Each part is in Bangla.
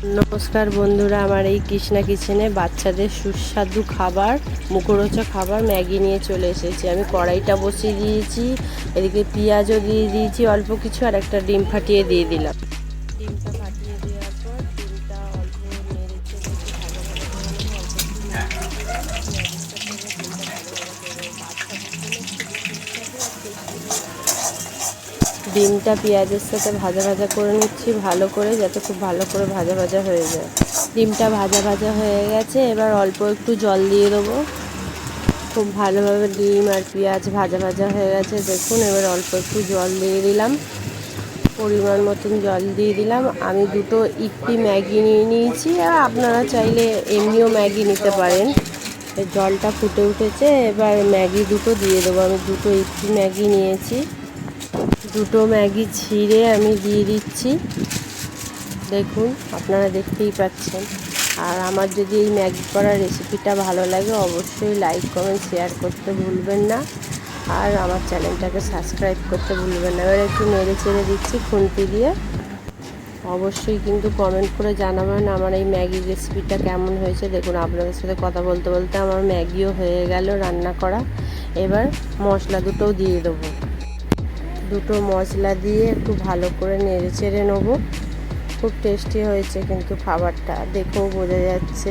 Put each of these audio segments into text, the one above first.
নমস্কার বন্ধুরা, আমার এই কৃষ্ণা কিচেনে বাচ্চাদের সুস্বাদু খাবার, মুখরোচক খাবার ম্যাগি নিয়ে চলে এসেছি। আমি কড়াইটা বসিয়ে দিয়েছি, এদিকে পেঁয়াজও দিয়ে দিয়েছি, অল্প কিছু আর একটা ডিম ফাটিয়ে দিয়ে দিলাম। ডিমটা ফাটিয়ে ডিমটা পেঁয়াজের সাথে ভাজা ভাজা করে নিচ্ছি, ভালো করে, যাতে খুব ভালো করে ভাজা ভাজা হয়ে যায়। ডিমটা ভাজা ভাজা হয়ে গেছে, এবার অল্প একটু জল দিয়ে দেবো। খুব ভালোভাবে ডিম আর পেঁয়াজ ভাজা ভাজা হয়ে গেছে, দেখুন, এবার অল্প একটু জল দিয়ে দিলাম। পরিমাণ মতন জল দিয়ে দিলাম। আমি দুটো ইপি ম্যাগি নিয়ে নিয়েছি, আর আপনারা চাইলে এমনিও ম্যাগি নিতে পারেন। জলটা ফুটে উঠেছে, এবার ম্যাগি দুটো দিয়ে দেবো। আমি দুটো ইপি ম্যাগি নিয়েছি। দুটো ম্যাগি ছিঁড়ে আমি দিয়ে দিচ্ছি। দেখুন, আপনারা দেখতেই পাচ্ছেন। আর আমার যদি এই ম্যাগি করার রেসিপিটা ভালো লাগে, অবশ্যই লাইক, কমেন্ট, শেয়ার করতে ভুলবেন না। আর আমার চ্যানেলটাকে সাবস্ক্রাইব করতে ভুলবেন না। এবার একটু নেড়ে চেড়ে দিচ্ছি খুন্তি দিয়ে। অবশ্যই কিন্তু কমেন্ট করে জানাবেন আমার এই ম্যাগি রেসিপিটা কেমন হয়েছে। দেখুন, আপনাদের সাথে কথা বলতে বলতে আমার ম্যাগিও হয়ে গেল রান্না করা। এবার মশলা দুটোও দিয়ে দেবো। দুটো মশলা দিয়ে একটু ভালো করে নেড়ে চেড়ে নেব। খুব টেস্টি হয়েছে কিন্তু খাবারটা। দেখেও বোঝা যাচ্ছে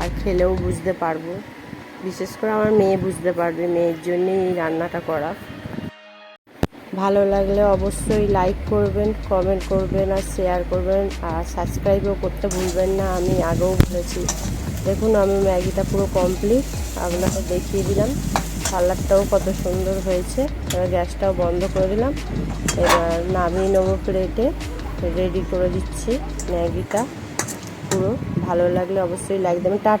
আর খেলেও বুঝতে পারব। বিশেষ করে আমার মেয়ে বুঝতে পারবে, মেয়ের জন্যই এই রান্নাটা করা। ভালো লাগলে অবশ্যই লাইক করবেন কমেন্ট করবেন আর শেয়ার করবেন। আর সাবস্ক্রাইবও করতে ভুলবেন না, আমি আগেও বলেছি। দেখুন, আমি ম্যাগিটা পুরো কমপ্লিট আপনাকে দেখিয়ে দিলাম। কালারটাও কত সুন্দর হয়েছে। এবার গ্যাসটাও বন্ধ করে দিলাম। এবার নামিয়ে নেব প্লেটে। রেডি করে দিচ্ছি ম্যাগিটা। পুরো ভালো লাগলে অবশ্যই লাইক দেবেন। টাটা।